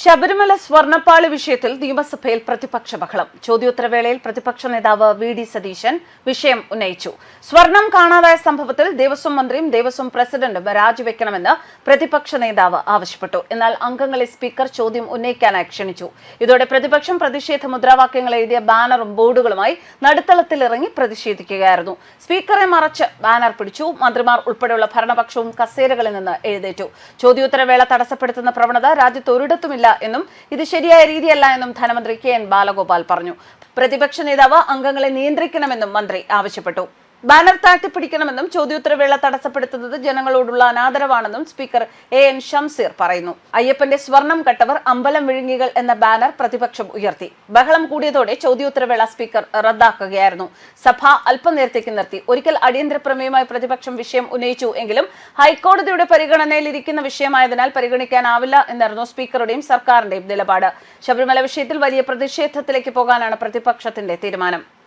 ശബരിമല സ്വർണപ്പാളി വിഷയത്തിൽ നിയമസഭയിൽ പ്രതിപക്ഷ ബഹളം. ചോദ്യോത്തരവേളയിൽ പ്രതിപക്ഷ നേതാവ് വി ഡി സതീശൻ വിഷയം ഉന്നയിച്ചു. സ്വർണം കാണാതായ സംഭവത്തിൽ ദേവസ്വം മന്ത്രിയും ദേവസ്വം പ്രസിഡന്റും രാജിവെക്കണമെന്ന് പ്രതിപക്ഷ നേതാവ് ആവശ്യപ്പെട്ടു. എന്നാൽ അംഗങ്ങളെ സ്പീക്കർ ചോദ്യം ഉന്നയിക്കാനായി ക്ഷണിച്ചു. ഇതോടെ പ്രതിപക്ഷം പ്രതിഷേധ മുദ്രാവാക്യങ്ങൾ എഴുതിയ ബാനറും ബോർഡുകളുമായി നടുത്തളത്തിലിറങ്ങി പ്രതിഷേധിക്കുകയായിരുന്നു. സ്പീക്കറെ മറച്ച് ബാനർ പിടിച്ചു. മന്ത്രിമാർ ഉൾപ്പെടെയുള്ള ഭരണപക്ഷവും കസേരകളിൽ നിന്ന് എഴുന്നേറ്റു. ചോദ്യോത്തരവേള തടസ്സപ്പെടുത്തുന്ന പ്രവണത രാജ്യത്ത് ഒരിടത്തുമില്ല എന്നും ഇത് ശരിയായ രീതിയല്ല എന്നും ധനമന്ത്രി കെ എൻ ബാലഗോപാൽ പറഞ്ഞു. പ്രതിപക്ഷ നേതാവ് അംഗങ്ങളെ നിയന്ത്രിക്കണമെന്നും മന്ത്രി ആവശ്യപ്പെട്ടു. ബാനർ താഴ്ത്തിപ്പിടിക്കണമെന്നും ചോദ്യോത്തരവേള തടസ്സപ്പെടുത്തുന്നത് ജനങ്ങളോടുള്ള അനാദരവാണെന്നും സ്പീക്കർ എ എൻ ഷംസീർ പറയുന്നു. അയ്യപ്പന്റെ സ്വർണം കട്ടവർ അമ്പലം വിഴുങ്ങികൾ എന്ന ബാനർ പ്രതിപക്ഷം ഉയർത്തി. ബഹളം കൂടിയതോടെ ചോദ്യോത്തരവേള സ്പീക്കർ റദ്ദാക്കുകയായിരുന്നു. സഭ അല്പനേരത്തേക്ക് നിർത്തി. ഒരിക്കൽ അടിയന്തര പ്രമേയമായി പ്രതിപക്ഷം വിഷയം ഉന്നയിച്ചു എങ്കിലും ഹൈക്കോടതിയുടെ പരിഗണനയിലിരിക്കുന്ന വിഷയമായതിനാൽ പരിഗണിക്കാനാവില്ല എന്നായിരുന്നു സ്പീക്കറുടെയും സർക്കാരിന്റെയും നിലപാട്. ശബരിമല വിഷയത്തിൽ വലിയ പ്രതിഷേധത്തിലേക്ക് പോകാനാണ് പ്രതിപക്ഷത്തിന്റെ തീരുമാനം.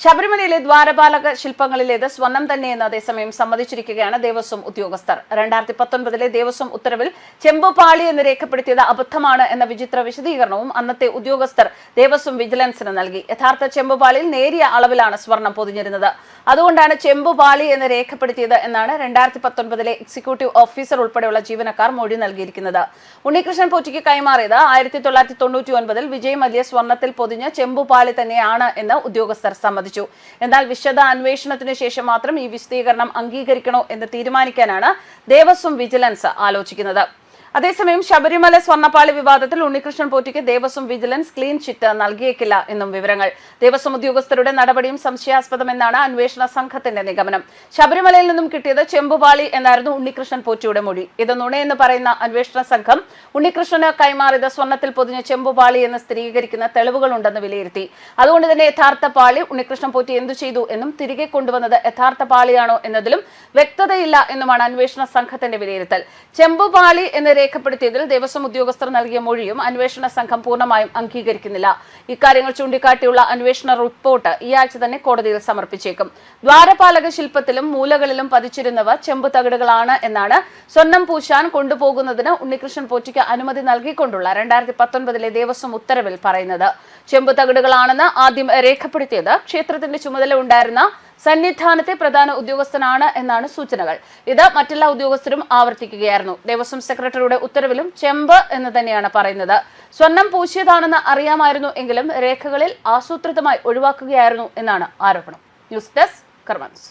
ശബരിമലയിലെ ദ്വാരപാലക ശില്പങ്ങളിലേത് സ്വർണം തന്നെയെന്ന് അതേസമയം സമ്മതിച്ചിരിക്കുകയാണ് ദേവസ്വം ഉദ്യോഗസ്ഥർ. രണ്ടായിരത്തി പത്തൊൻപതിലെ ദേവസ്വം ഉത്തരവിൽ ചെമ്പുപാളി എന്ന് രേഖപ്പെടുത്തിയത് അബദ്ധമാണ് എന്ന വിചിത്ര വിശദീകരണവും അന്നത്തെ ഉദ്യോഗസ്ഥർ ദേവസ്വം വിജിലൻസിന് നൽകി. യഥാർത്ഥ ചെമ്പുപാളിയിൽ നേരിയ അളവിലാണ് സ്വർണം പൊതിഞ്ഞിരുന്നത്. അതുകൊണ്ടാണ് ചെമ്പുപാളി എന്ന് രേഖപ്പെടുത്തിയത് എന്നാണ് രണ്ടായിരത്തി പത്തൊൻപതിലെ എക്സിക്യൂട്ടീവ് ഓഫീസർ ഉൾപ്പെടെയുള്ള ജീവനക്കാർ മൊഴി നൽകിയിരിക്കുന്നത്. ഉണ്ണികൃഷ്ണൻ പോറ്റിക്ക് കൈമാറിയത് ആയിരത്തി തൊള്ളായിരത്തി തൊണ്ണൂറ്റി ഒൻപതിൽ വിജയ് മല്യ സ്വർണത്തിൽ പൊതിഞ്ഞ ചെമ്പുപാളി തന്നെയാണ് എന്ന് ഉദ്യോഗസ്ഥർ സമ്മതിച്ചു എന്നാൽ വിശദ അന്വേഷണത്തിന് ശേഷം മാത്രം ഈ വിശദീകരണം അംഗീകരിക്കണോ എന്ന് തീരുമാനിക്കാനാണ് ദേവസ്വം വിജിലൻസ് ആലോചിക്കുന്നത്. അതേസമയം ശബരിമല സ്വർണപ്പാളി വിവാദത്തിൽ ഉണ്ണികൃഷ്ണൻ പോറ്റിക്ക് ദേവസ്വം വിജിലൻസ് ക്ലീൻ ചിറ്റ് നൽകിയേക്കില്ല എന്നും വിവരങ്ങൾ. ദേവസ്വം ഉദ്യോഗസ്ഥരുടെ നടപടിയും സംശയാസ്പദമെന്നാണ് അന്വേഷണ സംഘത്തിന്റെ നിഗമനം. ശബരിമലയിൽ നിന്നും കിട്ടിയത് ചെമ്പുപാളി എന്നായിരുന്നു ഉണ്ണികൃഷ്ണൻ പോറ്റിയുടെ മൊഴി. ഇത് നുണയെന്ന് പറയുന്ന അന്വേഷണ സംഘം ഉണ്ണികൃഷ്ണന് കൈമാറിയത് സ്വർണത്തിൽ പൊതിഞ്ഞ ചെമ്പുപാളി എന്ന് സ്ഥിരീകരിക്കുന്ന തെളിവുകളുണ്ടെന്ന് വിലയിരുത്തി. അതുകൊണ്ട് തന്നെ യഥാർത്ഥ പാളി ഉണ്ണികൃഷ്ണൻ പോറ്റി എന്തു ചെയ്തു എന്നും തിരികെ കൊണ്ടുവന്നത് യഥാർത്ഥ പാളിയാണോ എന്നതിലും വ്യക്തതയില്ല എന്നുമാണ് അന്വേഷണ സംഘത്തിന്റെ വിലയിരുത്തൽ. ചെമ്പുപാളി എന്ന് രേഖപ്പെടുത്തിയതിൽ ദേവസ്വം ഉദ്യോഗസ്ഥർ നൽകിയ മൊഴിയും അന്വേഷണ സംഘം പൂർണമായും അംഗീകരിക്കുന്നില്ല. ഇക്കാര്യങ്ങൾ ചൂണ്ടിക്കാട്ടിയുള്ള അന്വേഷണ റിപ്പോർട്ട് ഈ ആഴ്ച തന്നെ കോടതിയിൽ സമർപ്പിച്ചേക്കും. ദ്വാരപാലക ശില്പത്തിലും മൂലകളിലും പതിച്ചിരുന്നവ ചെമ്പു തകിടുകളാണ് എന്നാണ് സ്വർണം പൂശാൻ കൊണ്ടുപോകുന്നതിന് ഉണ്ണികൃഷ്ണൻ പോറ്റിക്ക് അനുമതി നൽകിക്കൊണ്ടുള്ള രണ്ടായിരത്തി പത്തൊൻപതിലെ ദേവസ്വം ഉത്തരവിൽ പറയുന്നത്. ചെമ്പു തകിടുകളാണെന്ന് ആദ്യം രേഖപ്പെടുത്തിയത് ക്ഷേത്രത്തിന്റെ ചുമതല ഉണ്ടായിരുന്ന സന്നിധാനത്തെ പ്രധാന ഉദ്യോഗസ്ഥനാണ് എന്നാണ് സൂചനകൾ. ഇത് മറ്റെല്ലാ ഉദ്യോഗസ്ഥരും ആവർത്തിക്കുകയായിരുന്നു. ദേവസ്വം സെക്രട്ടറിയുടെ ഉത്തരവിലും ചെമ്പ് എന്ന് തന്നെയാണ് പറയുന്നത്. സ്വർണം പൂശിയതാണെന്ന് അറിയാമായിരുന്നു എങ്കിലും രേഖകളിൽ ആസൂത്രിതമായി ഒഴിവാക്കുകയായിരുന്നു എന്നാണ് ആരോപണം. News desk കർമ്മൻസ്